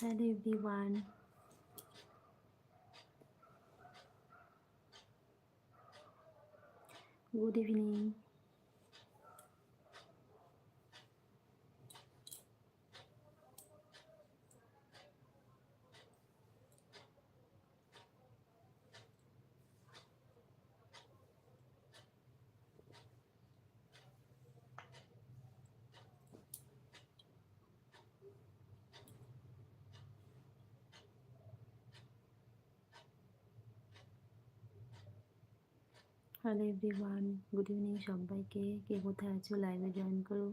Hello everyone good evening hello everyone good evening সবাইকে। কে কোথায় আছো? লাইভে জয়েন করো।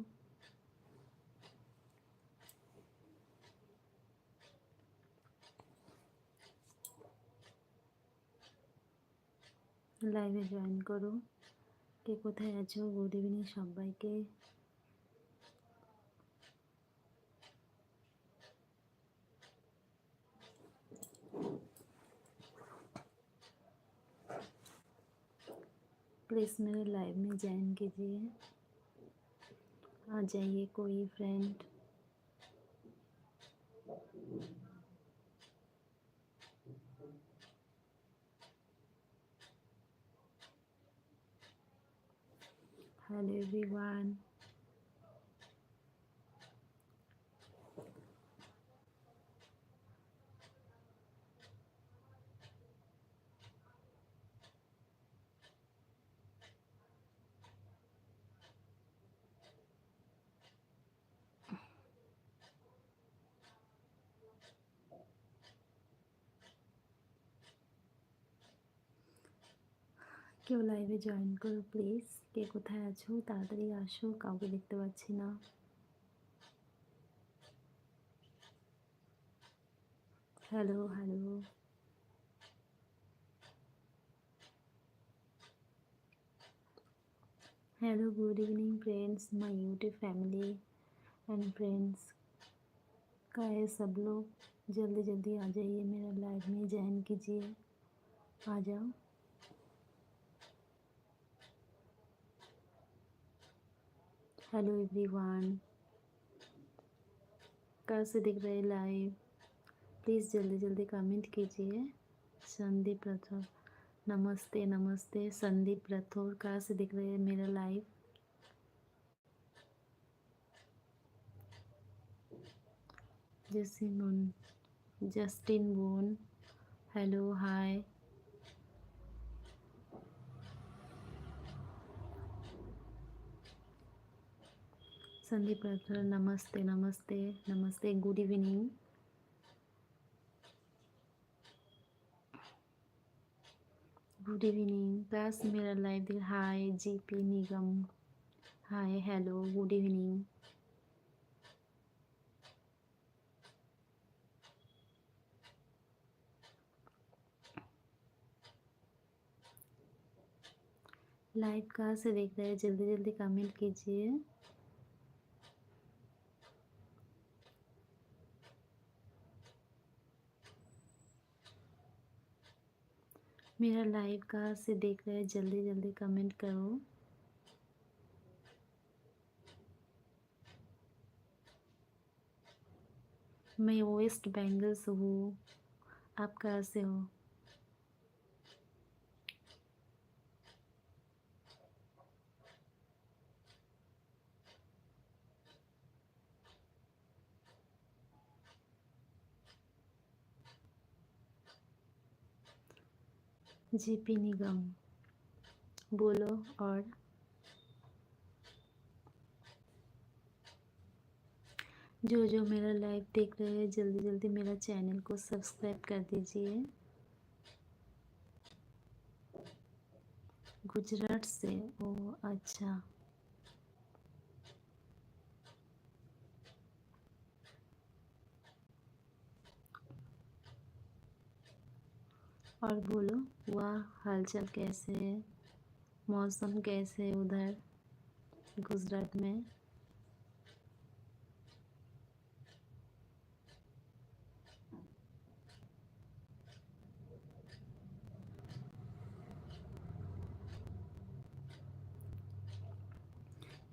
লাইভে জয়েন করো। কে কোথায় আছো? গুড ইভিনিং সবাইকে। प्लीज़ मेरे लाइव में ज्वाइन कीजिए। आ जाइए कोई फ्रेंड। Hello everyone. কেউ লাইভে জয়েন করো প্লিজ কে কোথায় আছো তাড়াতাড়ি আসো কাউকে দেখতে পাচ্ছি না hello hello hello good evening friends my YouTube family and friends का है सब लोग जल्दी जल्दी आ जाइए मेरा लाइव में ज्वाइन कीजिए आ जाओ हेलो एवरीवन। कैसे दिख रहे लाइव प्लीज़ जल्दी जल्दी कमेंट कीजिए। संदीप राठौर। नमस्ते नमस्ते। संदीप राठौर कैसे दिख रहे हैं मेरा लाइव जैसे Justin bone hello hi Sandeep Rathore, नमस्ते नमस्ते नमस्ते गुड इवनिंग गुड इवनिंग बस मेरा लाइव दिल hi GP Nigam hi hello good evening live कहाँ से देख रहे हैं? जल्दी जल्दी कमेंट कीजिए। मेरा लाइव कहाँ से देख रहे हैं जल्दी जल्दी कमेंट करो। मैं वेस्ट बेंगल से हूँ। आप कहाँ से हो? जीपी निगम, बोलो और जो जो मेरा लाइव देख रहे हैं, जल्दी जल्दी मेरा चैनल को सब्सक्राइब कर दीजिए। गुजरात से, ओ अच्छा। और बोलो वाह हालचाल कैसे है मौसम कैसे है उधर गुजरात में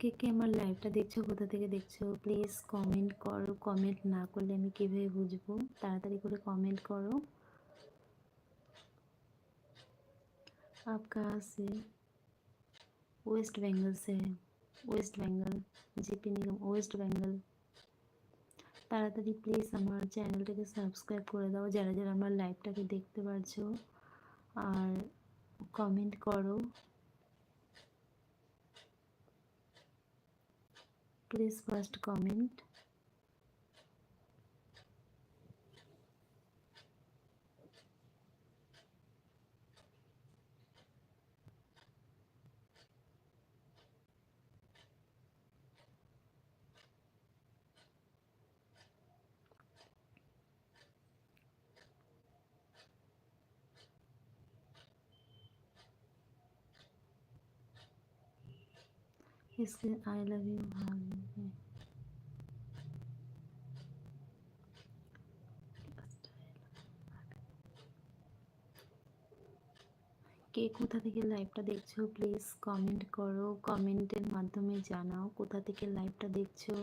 কে কে আমার লাইভটা দেখছো কোথা থেকে দেখছো প্লিজ কমেন্ট করো কমেন্ট না করলে আমি কীভাবে বুঝবো তাড়াতাড়ি করে কমেন্ট করো आप कहाँ से वेस्ट बंगाल से हैं West Bengal GP Nigam West Bengal তাড়াতাড়ি প্লিজ আমার চ্যানেলটাকে সাবস্ক্রাইব করে দাও যারা যারা আমার লাইভটাকে দেখতে পারছো আর কমেন্ট করো প্লিজ ফার্স্ট কমেন্ট इसके आई लव यू भाभी কে কোথা থেকে লাইভটা দেখছো প্লিজ কমেন্ট করো কমেন্টের মাধ্যমে জানাও কোথা থেকে লাইভটা দেখছো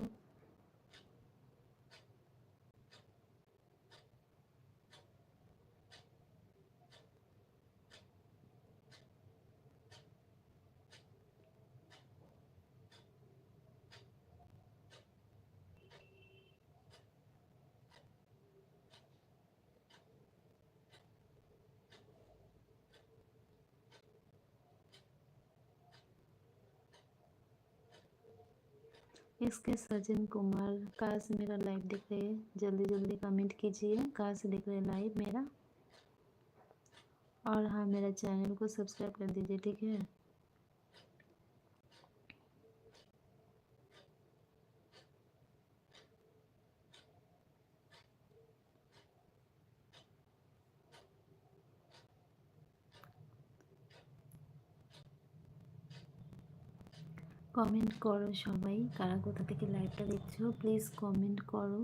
इसके सज्जन कुमार कहाँ से मेरा लाइव दिख रहे। हैं जल्दी जल्दी कमेंट कीजिए। कहाँ से दिख रहे हैं लाइव मेरा। और हाँ मेरा चैनल को सब्सक्राइब कर दीजिए, ठीक है? কমেন্ট করো সবাই, কারা কোথা থেকে লাইভটা দেখছ প্লিজ কমেন্ট করো।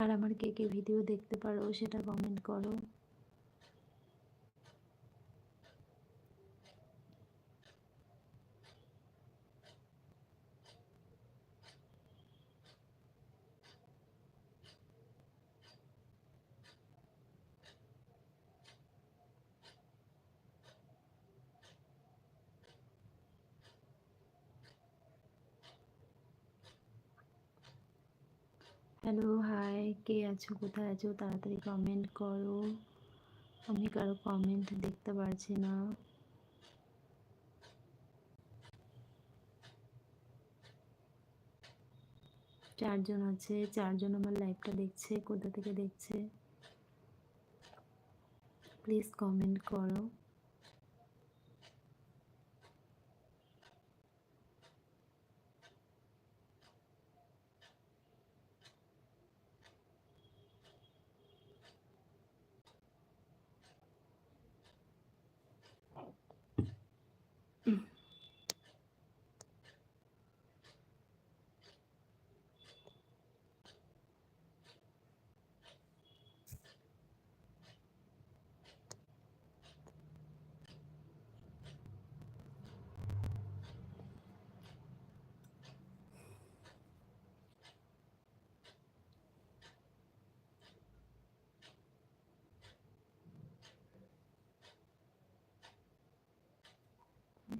আর আমার কে কে ভিডিও দেখতে পারো, সেটা কমেন্ট করো। Hello, high. কে আছো, কোথায় আছো? তাড়াতাড়ি কমেন্ট করো। আমি কারও কমেন্ট দেখতে পারছি না। চারজন আছে। চারজন আমার লাইভটা দেখছে। কোথা থেকে দেখছে? প্লিজ কমেন্ট করো।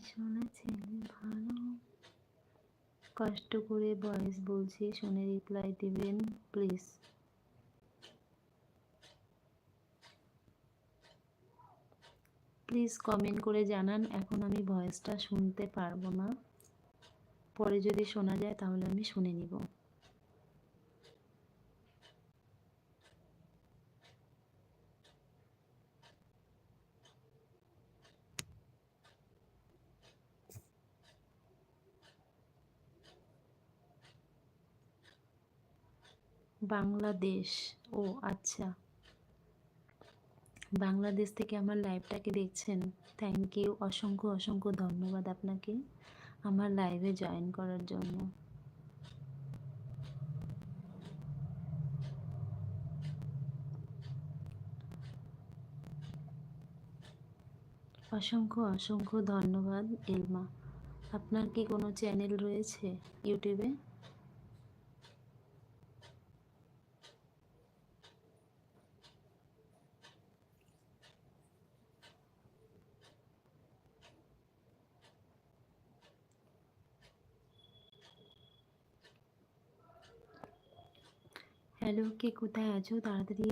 শোনা ছেলে ভালো। কষ্ট করে ভয়েস বলছি, শুনে রিপ্লাই দিবেন প্লিজ প্লিজ কমেন্ট করে জানান, এখন আমি ভয়েসটা শুনতে পারব না। পরে যদি শোনা যায়, তাহলে আমি শুনে নিব। বাংলাদেশ। ও আচ্ছা। বাংলাদেশ থেকে আমার লাইভটাকে দেখছেন। থ্যাংক ইউ অসংখ্য অসংখ্য ধন্যবাদ আপনাকে আমার লাইভে জয়েন করার জন্য। অসংখ্য অসংখ্য ধন্যবাদ, এলমা। আপনার কি কোনো চ্যানেল রয়েছে ইউটিউবে? হ্যালো কে কোথায় আছো? তাড়াতাড়ি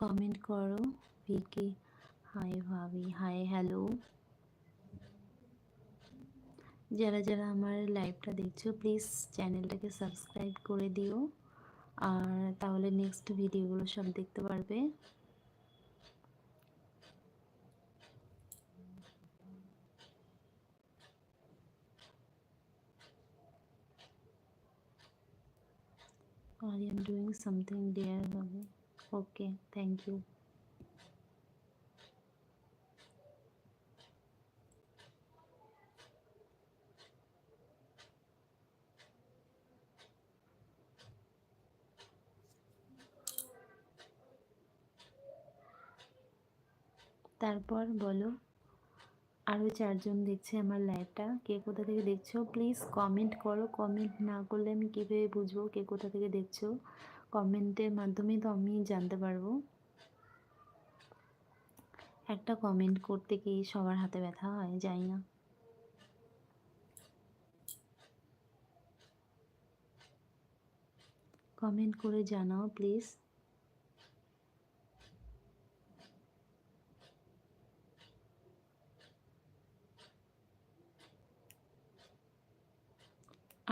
কমেন্ট করো। ভিকে হাই ভাবি হাই হ্যালো যারা যারা আমার লাইভটা দেখছ প্লিজ চ্যানেলটাকে সাবস্ক্রাইব করে দিও। আর তাহলে নেক্সট ভিডিওগুলো সব দেখতে পারবে। I am doing something dear Bobby. Okay, thank you. তারপর বলো আরও চারজন দেখছে আমার লাইভটা কে কোথা থেকে দেখছ? প্লিজ কমেন্ট করো। কমেন্ট না করলে আমি কীভাবে বুঝব কে কোথা থেকে দেখছ? কমেন্টের মাধ্যমে তো আমি জানতে পারব। একটা কমেন্ট করতে কি সবার হাতে ব্যথা হয় যাই না। কমেন্ট করে জানাও প্লিজ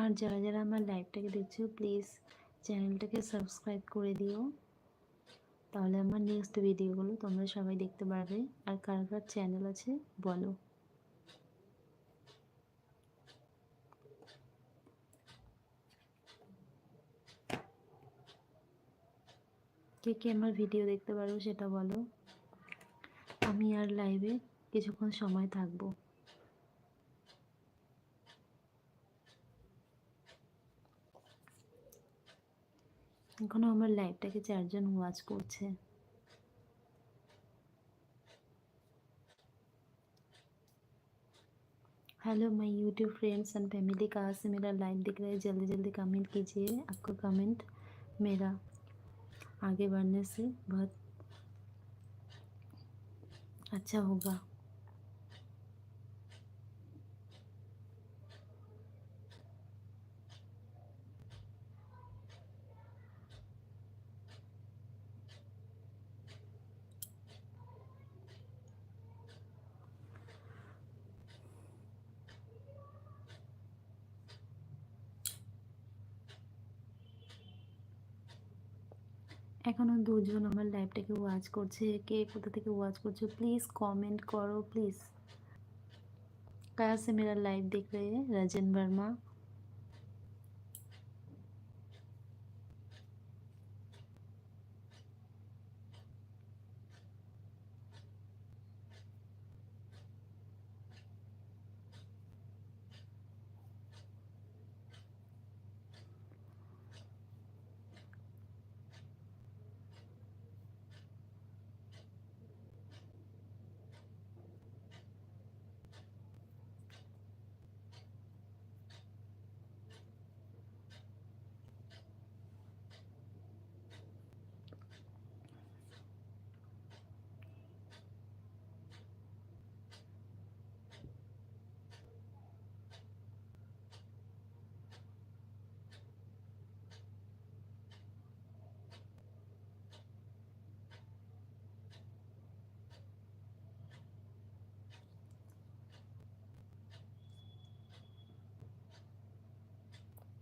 আর যারা যারা আমার লাইভটাকে দেখছ প্লিজ চ্যানেলটাকে সাবস্ক্রাইব করে দিও। তাহলে আমার নেক্সট ভিডিওগুলো তোমরা সবাই দেখতে পারবে। আর কার কার চ্যানেল আছে, বলো। কে কে আমার ভিডিও দেখতে পারো, সেটা বলো। আমি আর লাইভে কিছুক্ষণ সময় থাকব। এখনও আমার লাইভটাকে চারজন ওয়াচ করছে hello my YouTube friends and family कहाँ से मेरा लाइव दिख रहा है जल्दी जल्दी कमेंट कीजिए आपका कमेंट मेरा आगे बढ़ने से बहुत अच्छा होगा এখনও দুজন আমার লাইভটাকে ওয়াচ করছে। কে কোথা থেকে ওয়াচ করছে প্লিজ কমেন্ট করো প্লিজ কায়া সে মেরা লাইভ দেখ রাজেন বর্মা।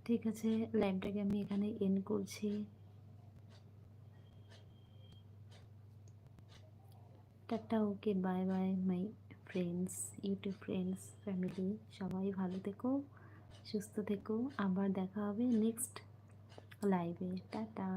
ঠিক আছে লাইভটাকে আমি এখানে এন করছি। Tata, okay bye bye my friends YouTube friends family সবাই ভালো থেকো, সুস্থ থেকো। আবার দেখা হবে নেক্সট লাইভে টাটা।